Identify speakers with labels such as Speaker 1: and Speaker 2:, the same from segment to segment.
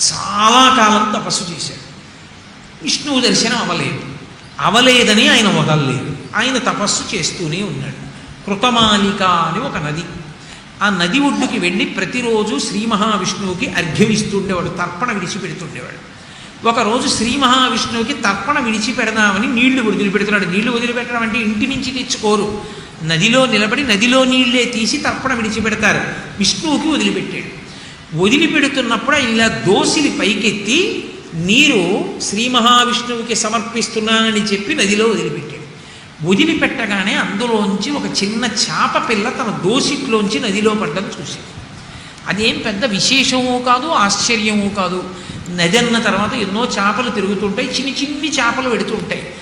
Speaker 1: చాలా కాలం తపస్సు చేశాడు. విష్ణువు దర్శనం అవ్వలేదు. అవలేదని ఆయన వదలలేదు. ఆయన తపస్సు చేస్తూనే ఉన్నాడు. కృతమాలిక అని ఒక నది. ఆ నది ఒడ్డుకి వెళ్ళి ప్రతిరోజు శ్రీ మహావిష్ణువుకి అర్ఘ్యం ఇస్తుండేవాడు తర్పణ విడిచిపెడుతుండేవాడు. ఒకరోజు శ్రీ మహావిష్ణువుకి తర్పణ విడిచిపెడదామని నీళ్ళు వదిలిపెడుతున్నాడు. నీళ్ళు వదిలిపెట్టడం అంటే ఇంటి నుంచి తెచ్చుకోరు. నదిలో నిలబడి నదిలో నీళ్ళే తీసి తర్పణ విడిచిపెడతారు. విష్ణువుకి వదిలిపెట్టాడు. వదిలిపెడుతున్నప్పుడు ఇలా దోసిలి పైకెత్తి నీరు శ్రీ మహావిష్ణువుకి సమర్పిస్తున్నానని చెప్పి నదిలో వదిలిపెట్టాడు. వదిలిపెట్టగానే అందులోంచి ఒక చిన్న చేప పిల్ల తన దోసిట్లోంచి నదిలో పడ్డం చూసింది. అదేం పెద్ద విశేషము కాదు ఆశ్చర్యము కాదు. నది అన్న తర్వాత ఎన్నో చేపలు తిరుగుతుంటాయి చిన్ని చిన్ని చేపలు పెడుతుంటాయి.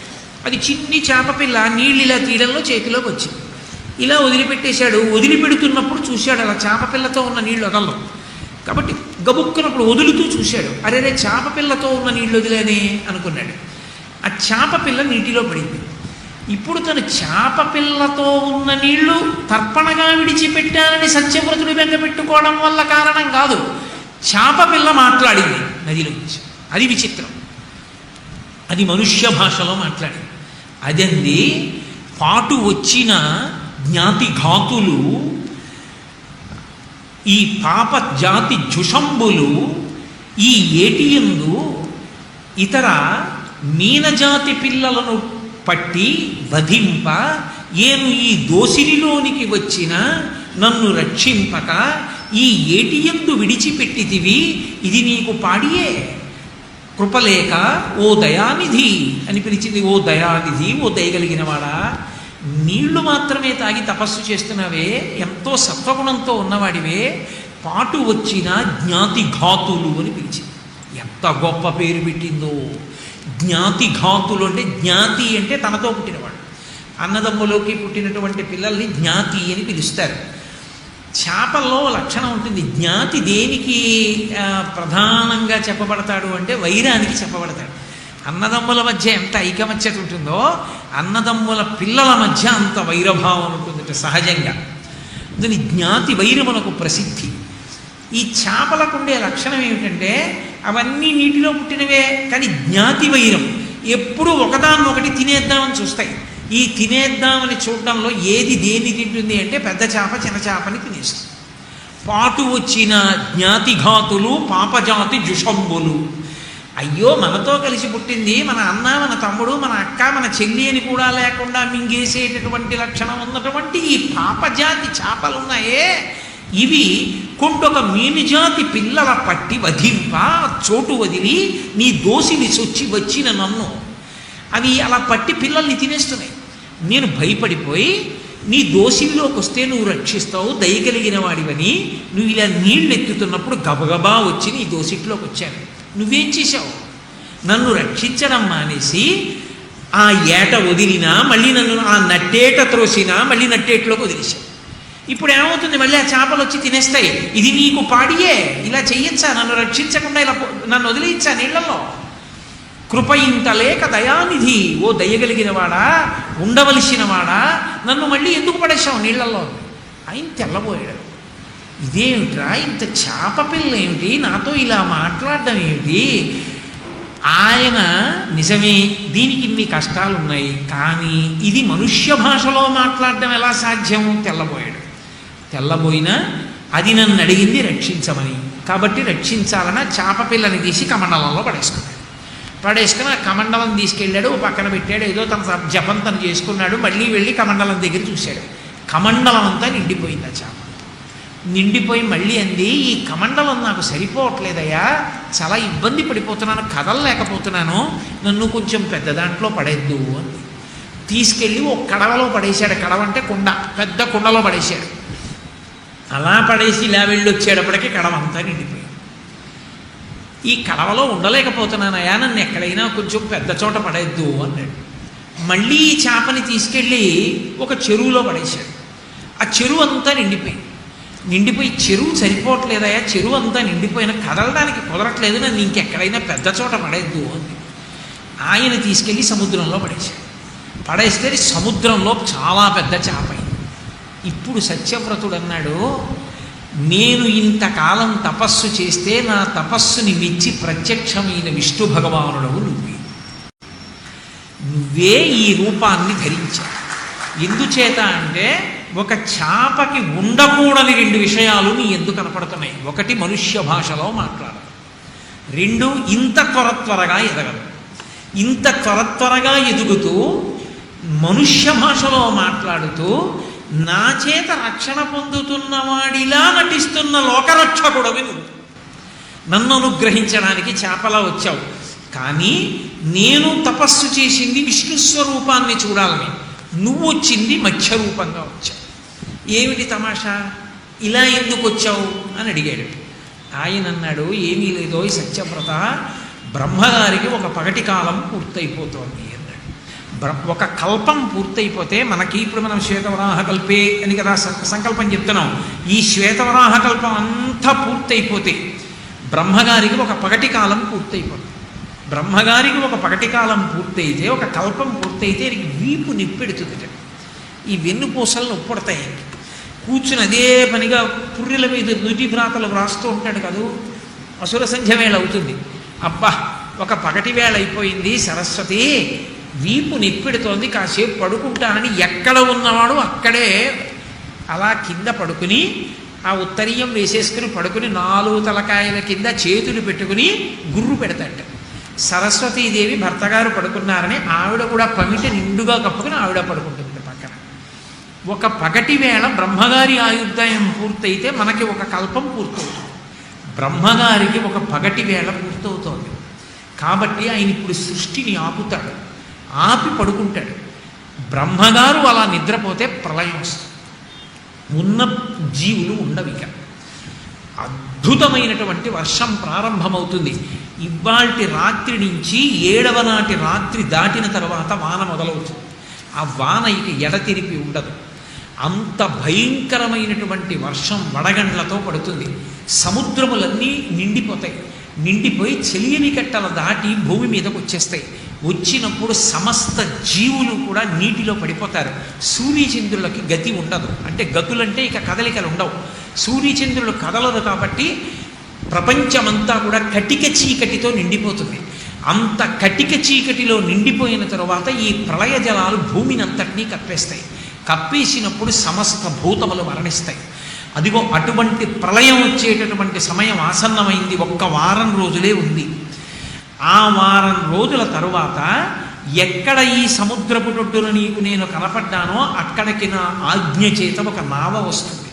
Speaker 1: అది చిన్ని చేప పిల్ల నీళ్ళు ఇలా తీయడంలో చేతిలోకి వచ్చింది. ఇలా వదిలిపెట్టేశాడు. వదిలిపెడుతున్నప్పుడు చూశాడు అలా చేప పిల్లతో ఉన్న నీళ్ళు అదల్లో కాబట్టి గబుక్కునప్పుడు వదులుతూ చూశాడు. అరే రే చేప పిల్లతో ఉన్న నీళ్ళు వదిలేనే అనుకున్నాడు. ఆ చేప పిల్ల నీటిలో పడింది. ఇప్పుడు తను చేప పిల్లతో ఉన్న నీళ్ళు తర్పణగా విడిచిపెట్టానని సత్యవ్రతుడు పెట్టుకోవడం వల్ల కారణం కాదు. చేప పిల్ల మాట్లాడింది నదిలో అది విచిత్రం. అది మనుష్య భాషలో మాట్లాడింది. అదంది పాటు వచ్చిన జ్ఞాతి ఘాతులు ఈ పాప జాతి జుషంబులు ఈ ఏటియందు ఇతర మీనజాతి పిల్లలను పట్టి వధింప ఏను ఈ దోసిరిలోనికి వచ్చిన నన్ను రక్షింపక ఈ ఏటియందు విడిచిపెట్టితివి ఇది నీకు పాడియే. కృపలేక ఓ దయానిధి అని పిలిచింది ఓ దయానిధి ఓ దయగలిగినవాడా నీళ్ళు మాత్రమే తాగి తపస్సు చేస్తున్నావే ఎంతో సత్వగుణంతో ఉన్నవాడివే పాటు వచ్చిన జ్ఞాతి ఘాతులు అని పిలిచింది. ఎంత గొప్ప పేరు పెట్టిందో. జ్ఞాతి ఘాతులు అంటే జ్ఞాతి అంటే తనతో పుట్టినవాడు. అన్నదమ్ములోకి పుట్టినటువంటి పిల్లల్ని జ్ఞాతి అని పిలుస్తారు. చేపల్లో లక్షణం ఉంటుంది. జ్ఞాతి దేనికి ప్రధానంగా చెప్పబడతాడు అంటే వైరానికి చెప్పబడతాడు. అన్నదమ్ముల మధ్య ఎంత ఐకమత్యత ఉంటుందో అన్నదమ్ముల పిల్లల మధ్య అంత వైరభావం ఉంటుంది సహజంగా. దీని జ్ఞాతి వైరమునకు ప్రసిద్ధి. ఈ చేపలకు ఉండే లక్షణం ఏమిటంటే అవన్నీ నీటిలో పుట్టినవే కానీ జ్ఞాతి వైరం. ఎప్పుడూ ఒకదాన్నొకటి తినేద్దామని చూస్తాయి. ఈ తినేద్దామని చూడడంలో ఏది దేని తింటుంది అంటే పెద్ద చేప చిన్న చేపని తినేస్తుంది పాటు వచ్చిన జ్ఞాతిఘాతులు పాపజాతి జుషంబులు. అయ్యో మనతో కలిసి పుట్టింది మన అన్న మన తమ్ముడు మన అక్క మన చెల్లి అని కూడా లేకుండా మింగేసేటటువంటి లక్షణం ఉన్నటువంటి ఈ పాపజాతి చేపలు ఉన్నాయే. ఇవి కొండొక మీనుజాతి పిల్లల పట్టి వధింప చోటు వదిలి నీ దోసిని సొచ్చి వచ్చిన నన్ను. అవి అలా పట్టి పిల్లల్ని తినేస్తున్నాయి. నేను భయపడిపోయి నీ దోసిల్లోకి వస్తే నువ్వు రక్షిస్తావు దయగలిగిన వాడివని నువ్వు ఇలా నీళ్ళు ఎత్తుతున్నప్పుడు గబగబా వచ్చి నీ దోసిట్లోకి వచ్చాను నువ్వేం చేశావు? నన్ను రక్షించడం మానేసి ఆ ఏట వదిలినా మళ్ళీ నన్ను ఆ నట్టేట త్రోసినా మళ్ళీ నట్టేటలోకి వదిలేశావు. ఇప్పుడు ఏమవుతుంది? మళ్ళీ ఆ చేపలు వచ్చి తినేస్తాయి. ఇది నీకు పాడియే. ఇలా చెయ్యొచ్చా? నన్ను రక్షించకుండా ఇలా నన్ను వదిలేయచ్చా నీళ్ళలో ఇంత లేక దయానిధి ఓ దయగలిగిన వాడా ఉండవలసిన వాడా నన్ను మళ్ళీ ఎందుకు పడేశావు నీళ్ళలో ఆయన తెల్లబోయాడు. ఇదేమిట్రా? ఇంత చేప పిల్ల ఏమిటి నాతో ఇలా మాట్లాడడం ఏమిటి? ఆయన నిజమే దీనికి ఇన్ని కష్టాలు ఉన్నాయి కానీ ఇది మనుష్య భాషలో మాట్లాడడం ఎలా సాధ్యం తెల్లబోయాడు. తెల్లబోయినా అది నన్ను అడిగింది రక్షించమని. కాబట్టి రక్షించాలని చేప పిల్లని తీసి కమండలంలో పడేసుకున్నాడు. పడేసుకుని ఆ కమండలం తీసుకెళ్ళాడు పక్కన పెట్టాడు ఏదో తన జపం తను చేసుకున్నాడు మళ్ళీ వెళ్ళి కమండలం దగ్గర చూశాడు. కమండలం అంతా నిండిపోయింది ఆ చేప. నిండిపోయి మళ్ళీ అంది ఈ కమండలం నాకు సరిపోవట్లేదయ్యా. చాలా ఇబ్బంది పడిపోతున్నాను కదలలేకపోతున్నాను. నన్ను కొంచెం పెద్ద దాంట్లో పడేద్దు అంది. తీసుకెళ్ళి ఒక కడవలో పడేశాడు. కడవ అంటే కుండ పెద్ద కుండలో పడేశాడు. అలా పడేసి ఇలా వెళ్ళి వచ్చేటప్పటికి కడవ అంతా నిండిపోయింది. ఈ కడవలో ఉండలేకపోతున్నానయ్యా. నన్ను ఎక్కడైనా కొంచెం పెద్ద చోట పడేద్దు అన్నాడు. మళ్ళీ ఈ చేపని తీసుకెళ్ళి ఒక చెరువులో పడేశాడు. ఆ చెరువు అంతా నిండిపోయింది. నిండిపోయి చెరువు సరిపోవట్లేదయా చెరువు అంతా నిండిపోయిన కదలడానికి కుదరట్లేదు నన్ను ఇంకెక్కడైనా పెద్ద చోట పడేద్దు అని. ఆయన తీసుకెళ్ళి సముద్రంలో పడేశాడు. పడేస్తే సముద్రంలో చాలా పెద్ద చేపైంది ఇప్పుడు సత్యవ్రతుడు అన్నాడు నేను ఇంతకాలం తపస్సు చేస్తే నా తపస్సుని మెచ్చి ప్రత్యక్షమైన విష్ణు భగవానుడవు నువ్వే. నువ్వే ఈ రూపాన్ని ధరించావు. ఎందుచేత అంటే ఒక చాపకి ఉండకూడని రెండు విషయాలు నీ ఎందుకు కనపడుతున్నాయి ఒకటి మనుష్య భాషలో మాట్లాడదు రెండు ఇంత త్వర త్వరగా ఎదగదు ఇంత త్వర త్వరగా ఎదుగుతూ మనుష్య భాషలో మాట్లాడుతూ నా చేత రక్షణ పొందుతున్నవాడిలా నటిస్తున్న లోకరక్షకుడవి నువ్వు. నన్ను అనుగ్రహించడానికి చేపలా వచ్చావు. కానీ నేను తపస్సు చేసింది విష్ణు స్వరూపాన్ని చూడాలని. నువ్వు వచ్చింది మత్స్య రూపంగా వచ్చావు. ఏమిటి తమాషా? ఇలా ఎందుకు వచ్చావు? అని అడిగాడు. ఆయన అన్నాడు ఏమీ లేదో ఈ సత్యవ్రత బ్రహ్మగారికి ఒక పగటి కాలం పూర్తయిపోతోంది అన్నాడు. బ్ర- ఒక కల్పం పూర్తయిపోతే మనకి ఇప్పుడు మనం శ్వేతవరాహ కల్పే అని కదా సంకల్పం చెప్తున్నాం. ఈ శ్వేతవరాహ కల్పం అంతా పూర్తయిపోతే బ్రహ్మగారికి ఒక పగటి కాలం పూర్తయిపోతుంది. బ్రహ్మగారికి ఒక పగటి కాలం పూర్తయితే ఒక కల్పం పూర్తయితే వీపు నిప్పెడుతుంది ఈ వెన్నుపూసలు నొప్పుడతాయి కూర్చుని అదే పనిగా పుర్రెల మీద నుటి భ్రాతలు వ్రాస్తూ ఉంటాడు కదూ. అసుర సంధ్య వేళ అవుతుంది. అబ్బా ఒక పగటి వేళ అయిపోయింది సరస్వతి. వీపు నిప్పెడుతోంది కాసేపు పడుకుంటానని ఎక్కడ ఉన్నవాడు అక్కడే. అలా కింద పడుకుని ఆ ఉత్తరీయం వేసేసుకుని పడుకుని నాలుగు తలకాయల కింద చేతులు పెట్టుకుని గుర్రు పెడతాట సరస్వతీదేవి భర్తగారు పడుకున్నారని ఆవిడ కూడా పమిట నిండుగా కప్పుకుని ఆవిడ పడుకుంటుంది. ఒక పగటి వేళ బ్రహ్మగారి ఆయుర్దాయం పూర్తయితే మనకి ఒక కల్పం పూర్తవుతుంది. బ్రహ్మగారికి ఒక పగటి వేళ పూర్తవుతోంది. కాబట్టి ఆయన ఇప్పుడు సృష్టిని ఆపుతాడు. ఆపి పడుకుంటాడు. బ్రహ్మగారు అలా నిద్రపోతే ప్రళయం వస్తుంది. ఉన్న జీవులు ఉండవిక అద్భుతమైనటువంటి వర్షం ప్రారంభమవుతుంది. ఇవాల్టి రాత్రి నుంచి ఏడవ నాటి రాత్రి దాటిన తర్వాత వాన మొదలవుతుంది. ఆ వాన ఇక ఎడతెరిపి ఉండదు. అంత భయంకరమైనటువంటి వర్షం వడగండ్లతో పడుతుంది. సముద్రములన్నీ నిండిపోతాయి. నిండిపోయి చెలియని కట్టల దాటి భూమి మీదకు వచ్చేస్తాయి. వచ్చినప్పుడు సమస్త జీవులు కూడా నీటిలో పడిపోతారు. సూర్యచంద్రులకి గతి ఉండదు. అంటే గతులంటే ఇక కదలికలు ఉండవు. సూర్యచంద్రులు కదలరు కాబట్టి ప్రపంచమంతా కూడా కటిక చీకటితో నిండిపోతుంది. అంత కటిక చీకటిలో నిండిపోయిన తరువాత ఈ ప్రళయ జలాలు భూమిని అంతటినీ కప్పేస్తాయి. కప్పేసినప్పుడు సమస్త భూతములు మరణిస్తాయి. అదిగో అటువంటి ప్రళయం వచ్చేటటువంటి సమయం ఆసన్నమైంది. ఒక్క వారం రోజులే ఉంది. ఆ వారం రోజుల తరువాత ఎక్కడ ఈ సముద్రపు టొట్టున నీకు నేను కనపడ్డానో అక్కడికి నా ఆజ్ఞ చేత ఒక నావ వస్తుంది.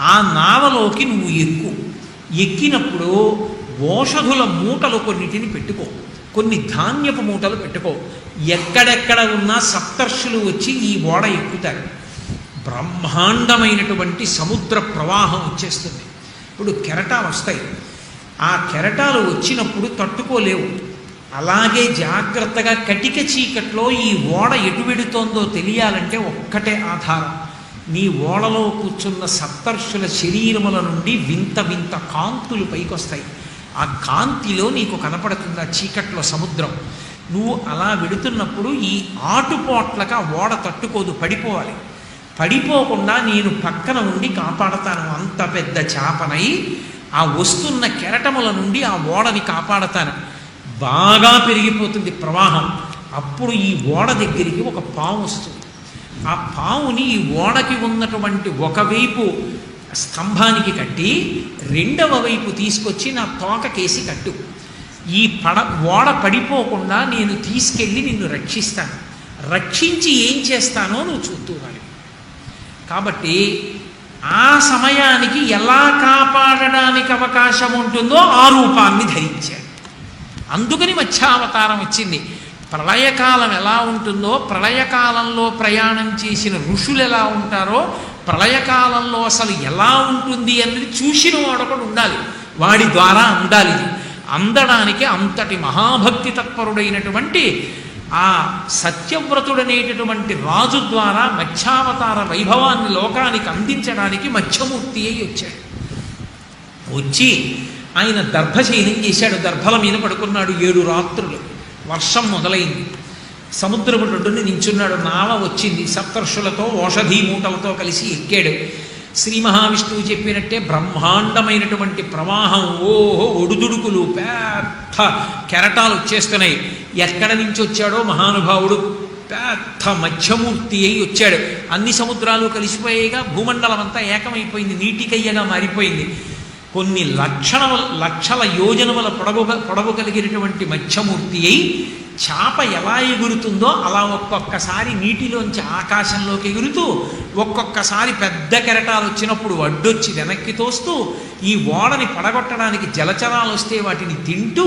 Speaker 1: ఆ నావలోకి నువ్వు ఎక్కు. ఎక్కినప్పుడు ఓషధుల మూటలు కొన్నిటిని పెట్టుకో. కొన్ని ధాన్యపు మూటలు పెట్టుకో. ఎక్కడెక్కడ ఉన్నా సప్తర్షులు వచ్చి ఈ ఓడ ఎక్కుతారు. బ్రహ్మాండమైనటువంటి సముద్ర ప్రవాహం వచ్చేస్తుంది. ఇప్పుడు కెరటాలు వస్తాయి. ఆ కెరటాలు వచ్చినప్పుడు తట్టుకోలేవు. అలాగే జాగ్రత్తగా కటిక చీకట్లో ఈ ఓడ ఎటు వెడుతోందో తెలియాలంటే ఒక్కటే ఆధారం. నీ ఓడలో కూర్చున్న సప్తర్షుల శరీరముల నుండి వింత వింత కాంతులు పైకొస్తాయి. ఆ కాంతిలో నీకు కనపడుతుంది ఆ చీకట్లో సముద్రం? నువ్వు అలా వెడుతున్నప్పుడు ఈ ఆటుపోట్లక ఓడ తట్టుకోదు పడిపోవాలి. పడిపోకుండా నేను పక్కన ఉండి కాపాడతాను. అంత పెద్ద చేపనై ఆ వస్తున్న కెరటముల నుండి ఆ ఓడని కాపాడతాను. బాగా పెరిగిపోతుంది ప్రవాహం. అప్పుడు ఈ ఓడ దగ్గరికి ఒక పాము వస్తుంది. ఆ పావుని ఈ ఓడకి ఉన్నటువంటి ఒకవైపు స్తంభానికి కట్టి రెండవ వైపు తీసుకొచ్చి నా తోకకేసి కట్టు. ఈ పడ ఓడ పడిపోకుండా నేను తీసుకెళ్ళి నిన్ను రక్షిస్తాను. రక్షించి ఏం చేస్తానో నువ్వు చూస్తూ కాబట్టి ఆ సమయానికి ఎలా కాపాడడానికి అవకాశం ఉంటుందో ఆ రూపాన్ని ధరించాడు అందుకని మత్స్యావతారం వచ్చింది ప్రళయకాలం ఎలా ఉంటుందో ప్రళయకాలంలో ప్రయాణం చేసిన ఋషులు ఎలా ఉంటారో ప్రళయకాలంలో అసలు ఎలా ఉంటుంది అన్నది చూసిన వాడు ఒకడు ఉండాలి. వాడి ద్వారా అందాలి ఇది. అందడానికి అంతటి మహాభక్తి తత్పరుడైనటువంటి ఆ సత్యవ్రతుడనేటటువంటి రాజు ద్వారా మత్స్యావతార వైభవాన్ని లోకానికి అందించడానికి మత్స్యమూర్తి అయి వచ్చాడు. వచ్చి ఆయన దర్భశయనం చేశాడు. దర్భల మీద పడుకున్నాడు ఏడు రాత్రులు. వర్షం మొదలైంది. సముద్రపు ఒడ్డుని నించున్నాడు. నావ వచ్చింది. సప్తర్షులతో ఓషధీ మూటలతో కలిసి ఎక్కాడు. శ్రీ మహావిష్ణువు చెప్పినట్టే బ్రహ్మాండమైనటువంటి ప్రవాహం ఓహో ఒడుదుడుకులు పెద్ద కెరటాలు వచ్చేస్తున్నాయి. ఎక్కడ నుంచి వచ్చాడో మహానుభావుడు పెద్ద మధ్యమూర్తి అయి వచ్చాడు. అన్ని సముద్రాలు కలిసిపోయేగా భూమండలం అంతా ఏకమైపోయింది నీటికయ్యగా మారిపోయింది. కొన్ని లక్షణ లక్షల యోజనముల పొడవు పొడవు కలిగినటువంటి మత్స్యమూర్తి అయి చాప ఎలా ఎగురుతుందో అలా ఒక్కొక్కసారి నీటిలోంచి ఆకాశంలోకి ఎగురుతూ ఒక్కొక్కసారి పెద్ద కెరటాలు వచ్చినప్పుడు అడ్డొచ్చి వెనక్కి తోస్తూ ఈ ఓడని పడగొట్టడానికి జలచరాలు వస్తే వాటిని తింటూ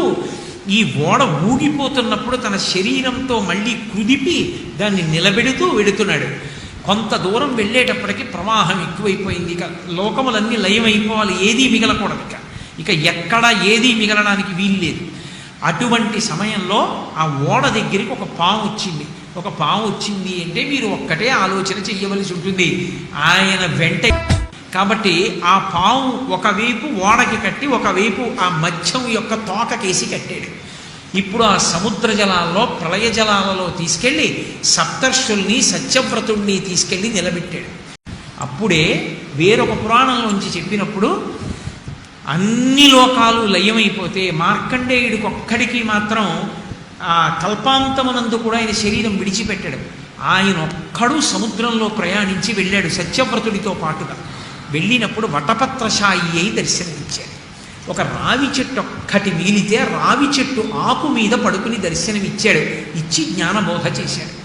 Speaker 1: ఈ ఓడ ఊగిపోతున్నప్పుడు తన శరీరంతో మళ్ళీ కుదిపి దాన్ని నిలబెడుతూ వెడుతున్నాడు. కొంత దూరం వెళ్ళేటప్పటికి ప్రవాహం ఎక్కువైపోయింది. ఇక లోకములన్నీ లయమైపోవాలి. ఏదీ మిగలకూడదు ఇక. ఇక ఎక్కడ ఏదీ మిగలడానికి వీల్లేదు. అటువంటి సమయంలో ఆ ఓడ దగ్గరికి ఒక పాము వచ్చింది. ఒక పాము వచ్చింది అంటే మీరు ఒక్కటే ఆలోచన చెయ్యవలసి ఉంటుంది. ఆయన వెంట కాబట్టి ఆ పాము ఒకవైపు ఓడకి కట్టి ఒకవైపు ఆ మత్స్యం యొక్క తోకకేసి కట్టాడు. ఇప్పుడు ఆ సముద్ర జలాల్లో ప్రళయ జలాలలో తీసుకెళ్ళి సప్తర్షుల్ని సత్యవ్రతుణ్ణి తీసుకెళ్ళి నిలబెట్టాడు. అప్పుడే వేరొక పురాణంలోంచి చెప్పినప్పుడు అన్ని లోకాలు లయమైపోతే మార్కండేయుడికి ఒక్కడికి మాత్రం ఆ కల్పాంతమునందు కూడా ఆయన శరీరం విడిచిపెట్టాడు. ఆయన ఒక్కడు సముద్రంలో ప్రయాణించి వెళ్ళాడు సత్యవ్రతుడితో పాటుగా. వెళ్ళినప్పుడు వటపత్రశాయి అయి దర్శనమిచ్చాడు. ఒక రావి చెట్టు ఒక్కటి మిగిలితే రావి చెట్టు ఆకు మీద పడుకుని దర్శనమిచ్చాడు ఇచ్చి జ్ఞానబోధ చేశాడు.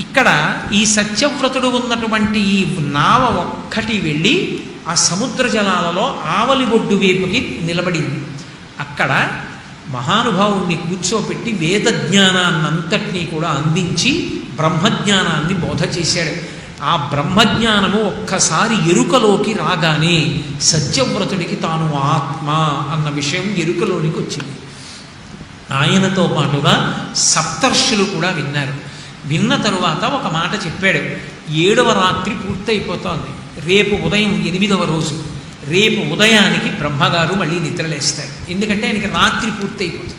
Speaker 1: ఇక్కడ ఈ సత్యవ్రతుడు ఉన్నటువంటి ఈ నావ ఒక్కటి వెళ్ళి ఆ సముద్ర జలాలలో ఆవలి ఒడ్డు వైపుకి నిలబడింది. అక్కడ మహానుభావుణ్ణి కూర్చోపెట్టి వేద జ్ఞానాన్నంతటినీ కూడా అందించి బ్రహ్మజ్ఞానాన్ని బోధ చేశాడు. ఆ బ్రహ్మజ్ఞానము ఒక్కసారి ఎరుకలోకి రాగానే సత్యవ్రతుడికి తాను ఆత్మ అన్న విషయం ఎరుకలోనికి వచ్చింది. ఆయనతో పాటుగా సప్తర్షులు కూడా విన్నారు. విన్న తరువాత ఒక మాట చెప్పాడు. ఏడవ రాత్రి పూర్తయిపోతోంది. రేపు ఉదయం ఎనిమిదవ రోజు. రేపు ఉదయానికి బ్రహ్మగారు మళ్ళీ నిద్రలేస్తారు. ఎందుకంటే ఆయనకి రాత్రి పూర్తయిపోతుంది.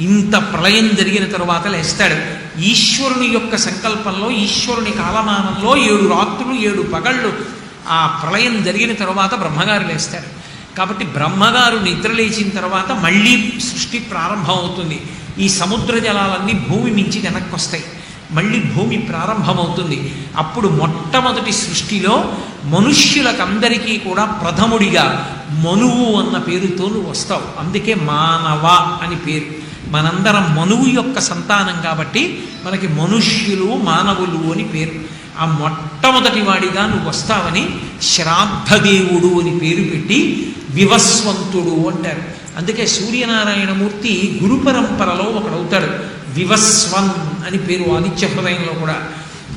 Speaker 1: ఇంత ప్రళయం జరిగిన తరువాత లేస్తాడు. ఈశ్వరుని యొక్క సంకల్పంలో ఈశ్వరుని కాలమానంలో ఏడు రాత్రులు ఏడు పగళ్ళు ఆ ప్రళయం జరిగిన తరువాత బ్రహ్మగారు లేస్తాడు కాబట్టి బ్రహ్మగారు నిద్రలేచిన తర్వాత మళ్ళీ సృష్టి ప్రారంభం అవుతుంది ఈ సముద్ర జలాలన్నీ భూమి మించి వెనక్కి వస్తాయి మళ్ళీ భూమి ప్రారంభమవుతుంది. అప్పుడు మొట్టమొదటి సృష్టిలో మనుష్యులకందరికీ కూడా ప్రథముడిగా మనువు అన్న పేరుతో నువ్వు వస్తావు. అందుకే మానవ అని పేరు. మనందరం మనువు యొక్క సంతానం కాబట్టి మనకి మనుష్యులు మానవులు అని పేరు. ఆ మొట్టమొదటి వాడిగా నువ్వు వస్తావని శ్రాద్ధదేవుడు అని పేరు పెట్టి వివస్వంతుడు అంటారు. అందుకే సూర్యనారాయణమూర్తి గురు పరంపరలో ఒకడవుతాడు. వివస్వన్ అని పేరు ఆదిత్య హృదయంలో కూడా.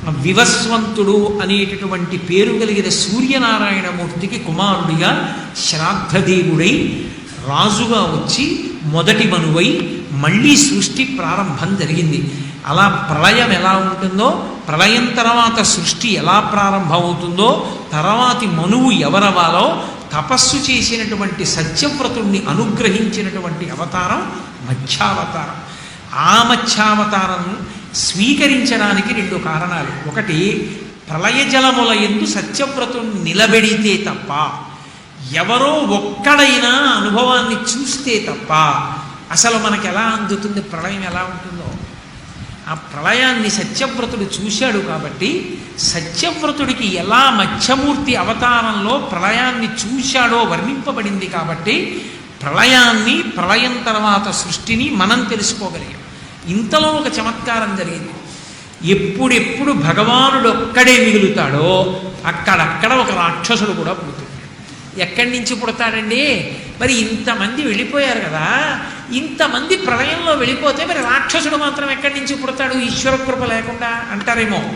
Speaker 1: వివస్వంతుడు అనేటటువంటి పేరు కలిగిన సూర్యనారాయణమూర్తికి కుమారుడిగా శ్రాద్ధదేవుడై రాజుగా వచ్చి మొదటి మనువై మళ్ళీ సృష్టి ప్రారంభం జరిగింది. అలా ప్రళయం ఎలా ఉంటుందో ప్రళయం తర్వాత సృష్టి ఎలా ప్రారంభమవుతుందో తర్వాతి మనువు ఎవరవాలో తపస్సు చేసినటువంటి సత్యవ్రతుణ్ణి అనుగ్రహించినటువంటి అవతారం మత్స్యావతారం ఆ మత్స్యావతారం స్వీకరించడానికి రెండు కారణాలు. ఒకటి ప్రళయ జలముల ఎందు సత్యవ్రతుణ్ణి నిలబెడితే తప్ప ఎవరో ఒక్కడైనా అనుభవాన్ని చూస్తే తప్ప అసలు మనకు ఎలా అందుతుంది ప్రళయం ఎలా ఉంటుందో. ఆ ప్రళయాన్ని సత్యవ్రతుడు చూశాడు కాబట్టి సత్యవ్రతుడికి ఎలా మత్స్యమూర్తి అవతారంలో ప్రళయాన్ని చూశాడో వర్ణింపబడింది కాబట్టి ప్రళయాన్ని ప్రళయం తర్వాత సృష్టిని మనం తెలుసుకోగలిగాం. ఇంతలో ఒక చమత్కారం జరిగింది. ఎప్పుడెప్పుడు భగవానుడు ఒక్కడే మిగులుతాడో అక్కడక్కడ ఒక రాక్షసుడు కూడా పుడుతుంది ఎక్కడి నుంచి పుడతాడండి? మరి ఇంతమంది వెళ్ళిపోయారు కదా. ఇంతమంది ప్రళయంలో వెళ్ళిపోతే మరి రాక్షసుడు మాత్రం ఎక్కడి నుంచి పుడతాడు? ఈశ్వర కృప లేకుండా అంటారేమో.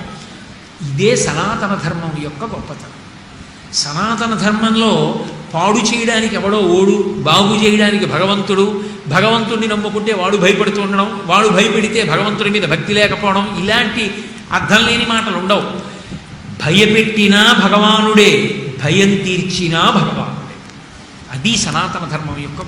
Speaker 1: ఇదే సనాతన ధర్మం యొక్క గొప్పతనం. సనాతన ధర్మంలో పాడు చేయడానికి ఎవడో ఓడు బాగు చేయడానికి భగవంతుడు భగవంతుడిని నమ్ముకుంటే వాడు భయపడుతూ ఉండడం వాడు భయపెడితే భగవంతుడి మీద భక్తి లేకపోవడం ఇలాంటి అర్థం లేని మాటలు ఉండవు. భయపెట్టినా భగవానుడే భయం తీర్చినా భగవానుడే. అది సనాతన ధర్మం యొక్క